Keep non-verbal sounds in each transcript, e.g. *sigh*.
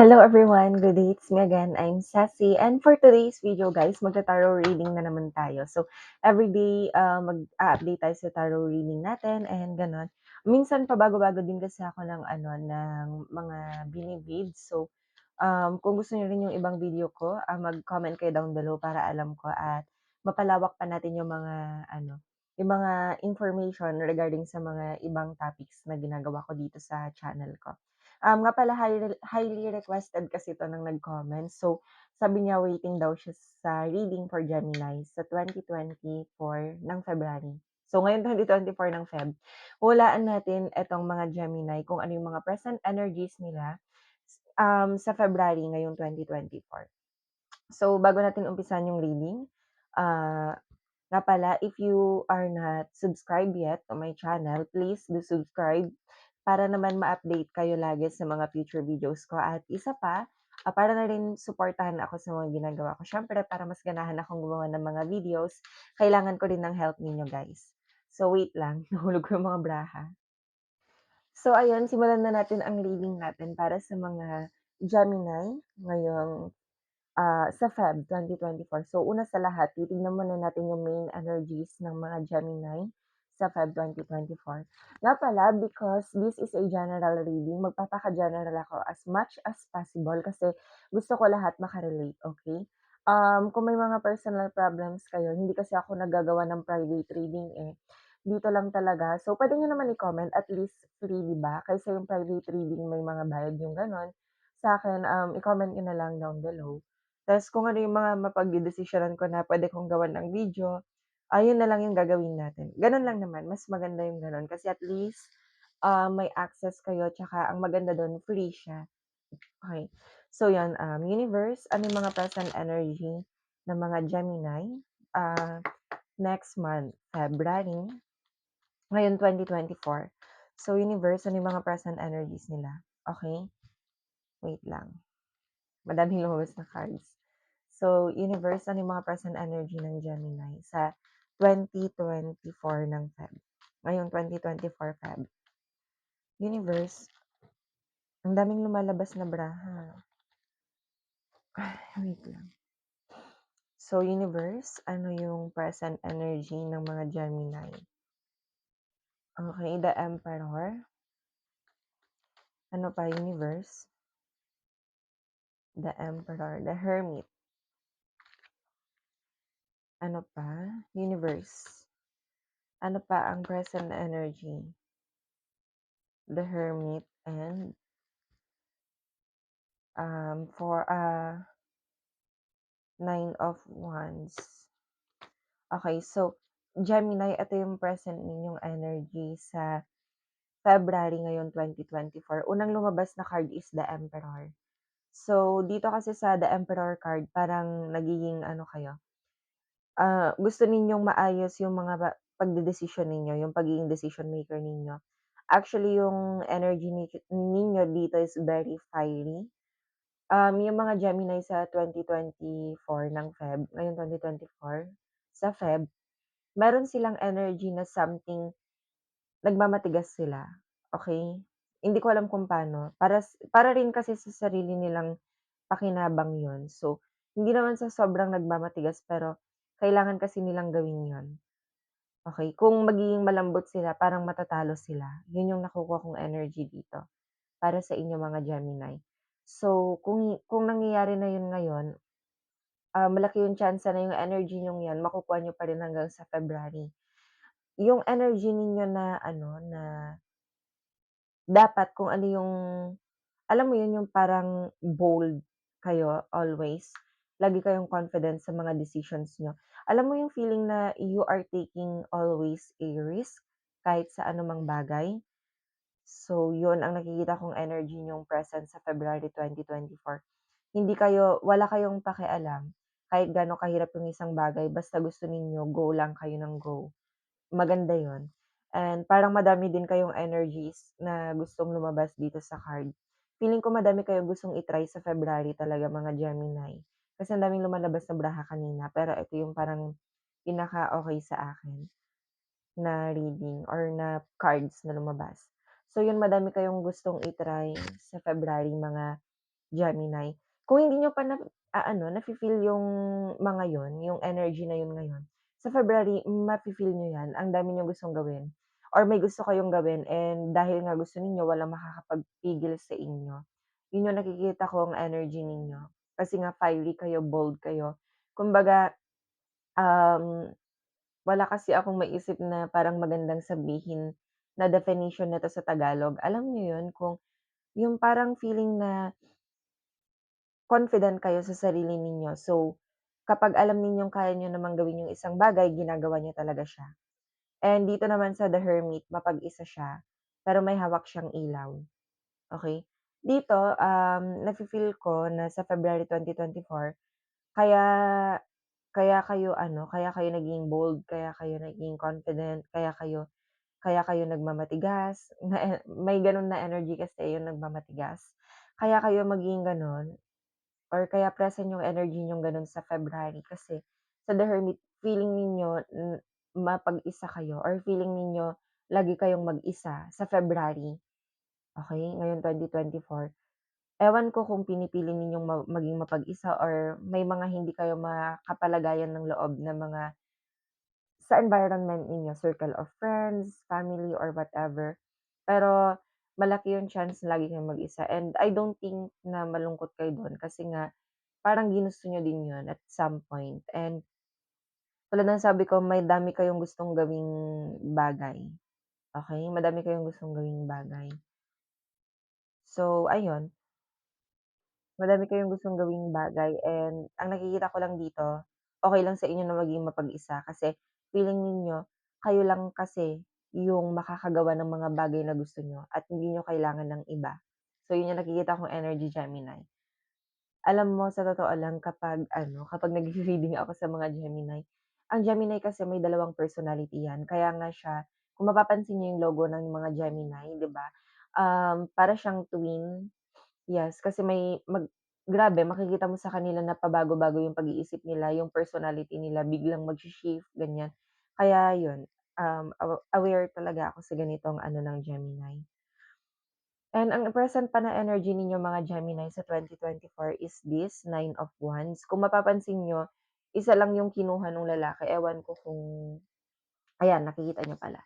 Hello everyone, good day. It's me again. I'm Sassy. And for today's video guys, magta-tarot reading na naman tayo. So, everyday uh, mag-update tayo sa tarot reading natin and ganon. Minsan pabago-bago din kasi ako ng ano ng mga bini-read. So, um, kung gusto niyo rin yung ibang video ko, ah, mag-comment kayo down below para alam ko at mapalawak pa natin yung mga ano, yung mga information regarding sa mga ibang topics na ginagawa ko dito sa channel ko. Um, nga pala highly highly requested kasi 'to ng nag-comment. So, sabi niya waiting daw siya sa reading for Gemini sa 2024 ng February. So, ngayon 2024 ng Feb, hulaan natin itong mga Gemini kung ano yung mga present energies nila um, sa February ngayong 2024. So, bago natin umpisan yung reading, ah, nga pala, if you are not subscribed yet to my channel, please do subscribe para naman ma-update kayo lagi sa mga future videos ko. At isa pa, ah, para na rin suportahan ako sa mga ginagawa ko. Siyempre, para mas ganahan akong gumawa ng mga videos, kailangan ko rin ng help ninyo guys. So, wait lang. *laughs* Nahulog ko yung mga braha. So, ayun, simulan na natin ang reading natin para sa mga Gemini ngayong ah, sa Feb 2024. So, una sa lahat, titignan muna natin yung main energies ng mga Gemini sa Feb 2024. Nga pala, because this is a general reading, magpapaka-general ako as much as possible kasi gusto ko lahat makarelate, okay? Um, kung may mga personal problems kayo, hindi kasi ako nagagawa ng private reading eh. Dito lang talaga. So, pwede nyo naman i-comment at least free, di ba? Kaysa yung private reading may mga bayad yung ganon. Sa akin, um, i-comment nyo na lang down below. Tapos kung ano yung mga mapagdedesisyonan ko na pwede kong gawan ng video, ayun na lang yung gagawin natin. Gano'n lang naman, mas maganda yung gano'n kasi at least, ah, may access kayo tsaka ang maganda do'n free siya. Okey. So 'yun, um, universe, ano yung mga present energy ng mga Gemini, ah, next month, February, ngayon 2024. So universe, ano yung mga present energies nila, okey? Wait lang. Madaming lumabas na cards. So universe, ano yung mga present energy ng Gemini sa 2024 ng Feb. Ngayong 2024 Feb. Universe, ang daming lumalabas na braha. *sighs* Wait lang. So, universe, ano yung present energy ng mga Gemini? Okay, the Emperor. Ano pa, universe? The Emperor, the Hermit. Ano pa? Universe. Ano pa ang present energy? The Hermit and um, for uh, Nine of Wands. Okay, so Gemini, ito yung present ninyong energy sa February ngayon 2024. Unang lumabas na card is the Emperor. So, dito kasi sa the Emperor card, parang nagiging ano kayo, ah, gusto ninyong maayos yung mga pagdedesisyon ninyo, yung pagiging decision maker ninyo. Actually, yung energy ni ninyo dito is very fiery. Um, yung mga Gemini sa 2024 ng Feb, ngayon 2024, sa Feb, meron silang energy na something nagmamatigas sila, okey? Hindi ko alam kung paano, para para rin kasi sa sarili nilang pakinabang yun. So, hindi naman sa sobrang nagmamatigas pero kailangan kasi nilang gawin yun, okey? Kung magiging malambot sila parang matatalo sila, yun yung nakukuha kong energy dito, para sa inyo mga Gemini. So, kung kung nangyayari na yun ngayon, ah, malaki yung tyansa na yung energy niyong yan makukuha niyo pa rin hanggang sa February. Yung energy ninyo na ano, na dapat kung ano yung alam mo yun, yung parang bold kayo always, lagi kayong confident sa mga decisions niyo. Alam mo yung feeling na you are taking always a risk kahit sa anumang bagay? So, yun ang nakikita kong energy niyong present sa February 2024. Hindi kayo wala kayong pakialam kahit gaano kahirap yung isang bagay basta gusto ninyo go lang kayo ng go. Maganda yun. And parang madami din kayong energies na gustong lumabas dito sa card. Feeling ko madami kayong gustong i-try sa February talaga mga Gemini. Kasi ang daming lumalabas na braha kanina pero ito yung parang pinaka-okey sa akin na reading or na cards na lumabas. So yun, madami kayong gustong i-try sa February mga Gemini. Kung hindi niyo pa na aano, nafi-feel yung mga yun, yung energy na yun ngayon, sa February mafi-feel niyo yan, ang dami niyong gustong gawin or may gusto kayong gawin and dahil nga gusto ninyo walang makakapagpigil sa inyo. Yun yung nakikita kong energy ninyo. Kasi nga fiery kayo, bold kayo. Kumbaga, um, wala kasi akong maisip na parang magandang sabihin na definition nito sa Tagalog. Alam niyo yun, kung yung parang feeling na confident kayo sa sarili ninyo. So, kapag alam ninyong kaya niyo namang gawin yung isang bagay, ginagawa niyo talaga siya. And dito naman sa The Hermit, mapag-isa siya, pero may hawak siyang ilaw, okey? Dito, um, nafi-feel ko na sa February 2024, kaya kaya kayo ano, kaya kayo naging bold, kaya kayo naging confident, kaya kayo kaya kayo nagmamatigas, *laughs* na may gano'n na energy kasi yung nagmamatigas. Kaya kayo maging gano'n or kaya present yung energy niyong gano'n sa February kasi sa The Hermit feeling ninyo mapag-isa kayo or feeling ninyo lagi kayong mag-isa sa February, okey, ngayon 2024. Ewan ko kung pinipili ninyong ma maging mapag-isa or may mga hindi kayo makapalagayan ng loob na mga sa environment ninyo, circle of friends, family, or whatever. Pero malaki yung chance na lagi kayong mag-isa and I don't think na malungkot kayo dun kasi nga parang ginusto niyo din yun at some point and tulad ng sabi ko may dami kayong gustong gawing bagay, okey? Madami kayong gustong gawing bagay. So, ayun. Madami kayong gustong gawing bagay and ang nakikita ko lang dito, okey lang sa inyo na maging mapag-isa kasi feeling ninyo kayo lang kasi yung makakagawa ng mga bagay na gusto niyo at hindi niyo kailangan ng iba. So, yun yung nakikita kong energy, Gemini. Alam mo sa totoo lang kapag ano, kapag nagre-reading ako sa mga Gemini, ang Gemini kasi may dalawang personality yan kaya nga siya kung mapapansin niyo yung logo ng mga Gemini, 'di ba, um, para siyang twin. Yes, kasi may mag grabe makikita mo sa kanila na pabago-bago yung pag-iisip nila, yung personality nila biglang magshi-shift, ganyan. Kaya yun, um, awa aware talaga ako sa ganitong ano ng Gemini. And ang present pa na energy ninyo mga Gemini sa 2024 is this Nine of Wands. Kung mapapansin niyo, isa lang yung kinuha nung lalaki, ewan ko kung ayan nakikita niyo pala.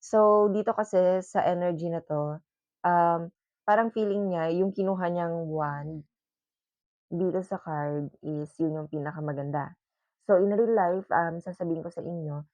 So, dito kasi sa energy na 'to, um, parang feeling niya yung kinuha niyang wand dito sa card is yun yung pinakamaganda. So, in real life, um, sasabihin ko sa inyo,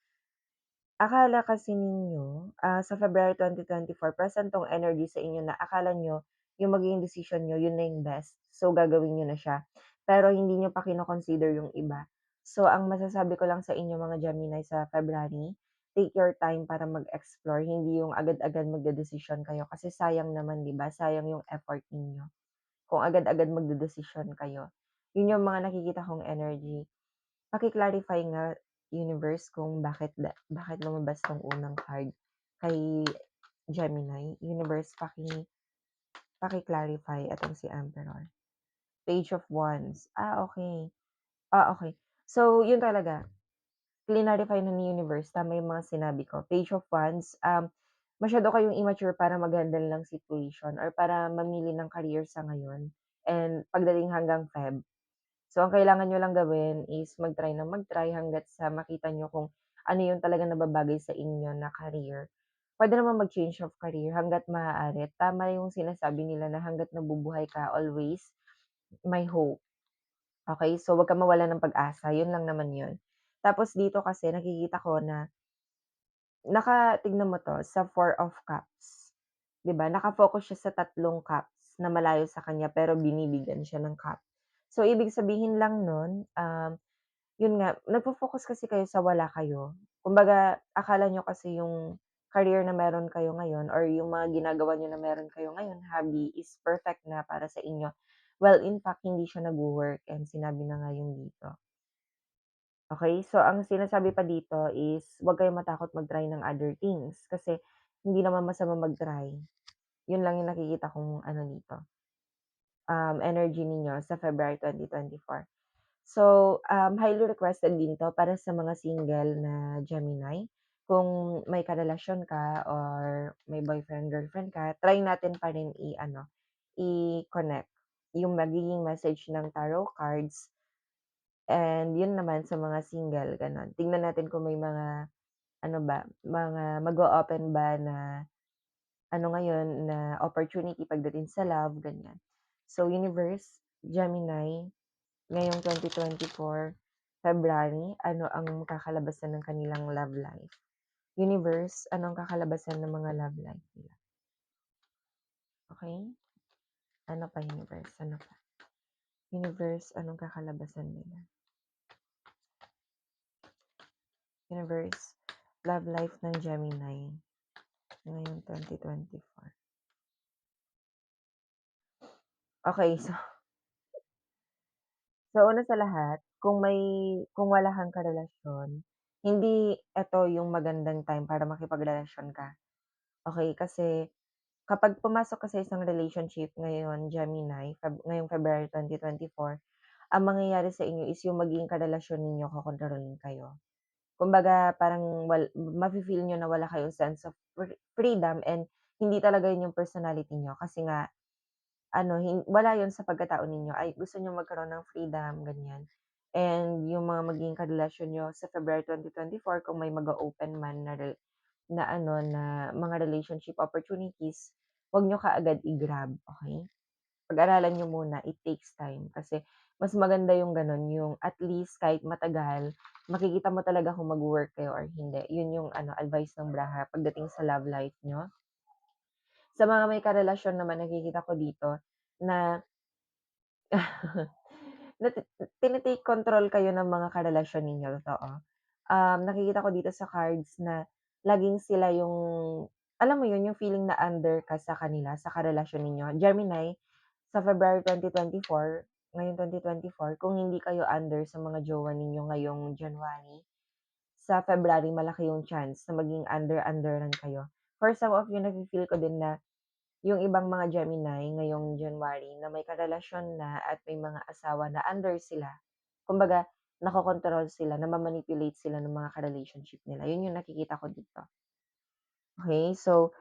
akala kasi ninyo, ah, sa February 2024 present 'tong energy sa inyo na akala niyo yung magiging decision niyo yun na yung best. So, gagawin niyo na siya. Pero hindi niyo pa kino-consider yung iba. So, ang masasabi ko lang sa inyo mga Gemini sa February, take your time para mag-explore, hindi yung agad-agad magdedesisyon kayo kasi sayang naman 'di ba, sayang yung effort ninyo. Kung agad-agad magdedesisyon kayo. Yun yung mga nakikita kong energy. Paki-clarify nga universe kung bakit bakit lumabas 'tong unang card kay Gemini. Universe paki paki-clarify itong si Emperor. Page of Wands, ah, okey. Ah, okey. So, yun talaga, clinarify na ni universe, tama yung mga sinabi ko. Page of Wands, um, masyado kayong immature para mag-handle ng situation or para mamili ng career sa ngayon and pagdating hanggang Feb. So, ang kailangan niyo lang gawin is mag-try ng mag-try hangga't sa makita niyo kung ano yung talagang nababagay sa inyo na career. Puwede naman mag-change of career hangga't maaari. Tama yung sinasabi nila na hangga't nabubuhay ka always may hope. Okey, so wag kang mawalan ng pag-asa, yun lang naman yun. Tapos dito kasi nakikita ko na naka tignan mo 'to sa Four of Cups, 'di ba, naka-focus siya sa tatlong cups na malayo sa kanya pero binibigyan siya ng cup. So, ibig sabihin lang nun, um, yun nga, nagfo-focus kasi kayo sa wala kayo. Kumbaga akala niyo kasi yung career na meron kayo ngayon or yung mga ginagawa niyo na meron kayo ngayon, hobby is perfect na para sa inyo. Well, in fact hindi siya nagwo-work and sinabi na nga yun dito. Okey, so ang sinasabi pa dito is wag kayong matakot mag-try ng other things kasi hindi naman masama mag-try. Yun lang yung nakikita kong ano dito, um, energy ninyo sa February 2024. So, um, highly requested din 'to para sa mga single na Gemini. Kung may karelasyon ka or may boyfriend, girlfriend ka, try natin pa rin i-ano, i-connect. yung magiging message ng tarot cards. And yun naman sa mga single, gano'n. Tingnan natin kung may mga ano ba, mga mag-o-open ba na ano ngayon, na opportunity pagdating sa love, ganyan. So, Universe, Gemini, ngayong 2024, February, ano ang kakalabasan ng kanilang love life? Universe, ano ang kakalabasan ng mga love life nila? Okey. Ano pa Universe, ano pa? Universe, anong kakalabasan nila? Universe, love life ng Gemini, ngayong 2024. Okey, so *laughs* So, una sa lahat, kung may kung wala kang karelasyon, hindi eto yung magandang time para makipagrelasyon ka, okey? Kasi kapag pumasok ka sa isang relationship ngayon, Gemini, Feb ngayong February 2024, ang mangyayari sa inyo is yung magiging karelasyon ninyo kokontrolin kayo. Kumbaga parang wal mafi-feel niyo na wala kayong sense of free freedom and hindi talaga yun yung personality niyo kasi nga ano, hin wala yun sa pagkatao ninyo, ay gusto niyo magkaroon ng freedom, ganyan. And yung mga magiging karelasyon niyo sa February 2024 kung may mag-o-open man na na ano, na mga relationship opportunities, wag niyo kaagad i-grab, okey? Pag-aralan niyo muna, it takes time kasi mas maganda yung gano'n, yung at least kahit matagal, makikita mo talaga kung magwo-work kayo or hindi. Yun yung ano, advice ng Braha pagdating sa love life niyo. Sa mga may karelasyon naman nakikita ko dito na *laughs* na ti tini-take control kayo ng mga karelasyon ninyo, totoo. Um, nakikita ko dito sa cards na laging sila yung alam mo yun, yung feeling na under ka sa kanila, sa karelasyon ninyo. Gemini, sa February 2024, ngayong 2024, kung hindi kayo under sa mga jowa ninyo ngayong January, sa February malaki yung chance na maging under-underan kayo. For some of you, nafi-feel ko din na yung ibang mga Gemini ngayong January na may karelasyon na at may mga asawa na under sila. Kumbaga, nakokontrol sila, nama-manipulate sila ng mga ka-relationship nila. Yun yung nakikita ko dito. Okey, so,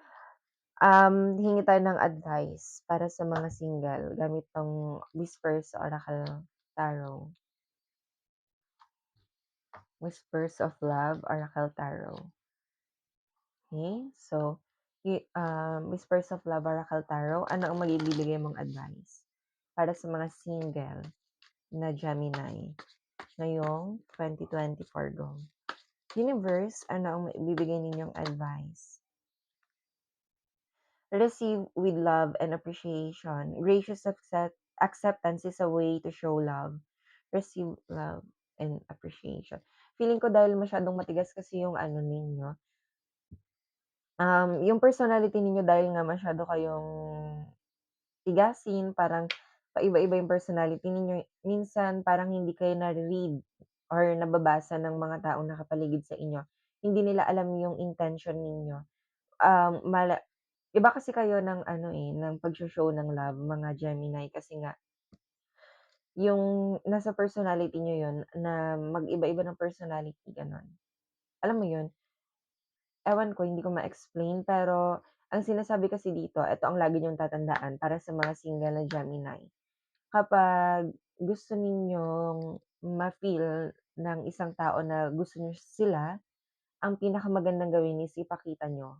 um, hingi tayo ng advice para sa mga single gamit 'tong Whispers Oracle Tarot. Whispers of Love Oracle Tarot. Okey, so, um, Whispers of Love Oracle Tarot, ano ang maibibigay mong advice para sa mga single na Gemini ngayong 2024 go? Universe, ano ang maibibigay ninyong advice? Receive with love and appreciation. Gracious accept acceptance is a way to show love. Receive love and appreciation. Feeling ko dahil masyadong matigas kasi yung ano ninyo um, yung personality ninyo dahil nga masyado kayong tigasin, parang paiba-iba yung personality ninyo. Minsan parang hindi kayo nare-read or nababasa ng mga taong nakapaligid sa inyo. Hindi nila alam yung intention ninyo. Um, mala iba kasi kayo ng ano, eh, ng pagso-show ng love, mga Gemini kasi nga yung nasa personality niyo yun na mag-iba-iba ng personality, gano'n. Alam mo yun? Ewan ko, hindi ko ma-explain, pero ang sinasabi kasi dito, eto ang lagi niyong tatandaan para sa mga single na Gemini. Kapag gusto ninyong ma-feel ng isang tao na gusto niyo sila, ang pinakamagandang gawin is ipakita niyo.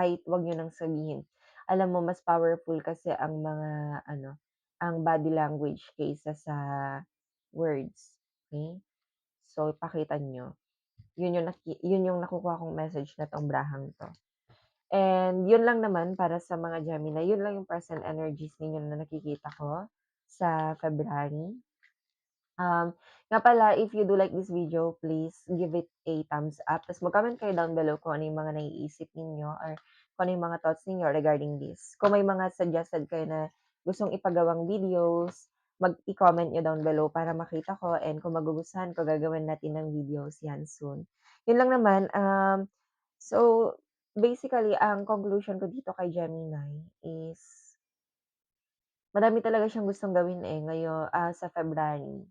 Kahit 'wag niyo ng sabihin. Alam mo mas powerful kasi ang mga ano, ang body language kaysa sa words, okey? So, ipakita niyo. Yun yung naki yun yung nakukuha kong message nitong brahang 'to. And yun lang naman para sa mga Gemini, yun lang yung present energies ninyo na nakikita ko sa February. Um, nga pala if you do like this video, please give it a thumbs up, ta's mag-comment kayo down below kung ano yung mga naiisip ninyo or kung ano yung mga thoughts ninyo regarding this. Kung may mga suggested kayo na gustong ipagawang videos, mag i-comment niyo down below para makita ko and kung magugustuhan ko gagawin natin ng videos 'yan soon. Yun lang naman, um, so basically ang conclusion ko dito kay Gemini is madami talaga siyang gustong gawin, eh, ngayo ah, sa February.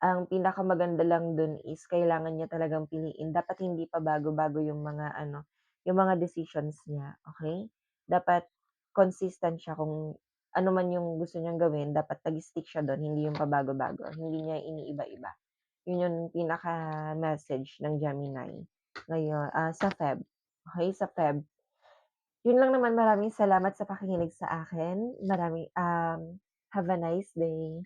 Ang pinakamaganda lang dun is kailangan niya talagang piliin, dapat hindi pa bago-bago yung mga ano, yung mga decisions niya, okey? Dapat consistent siya kung ano man yung gusto niyang gawin dapat nag-stick siya dun, hindi yung pabago-bago, hindi niya iniiba-iba. Yun yung pinaka-message ng Gemini ngayon, ah, sa Feb, okey, sa Feb. Yun lang naman, maraming salamat sa pakikinig sa akin. Maraming, um, have a nice day.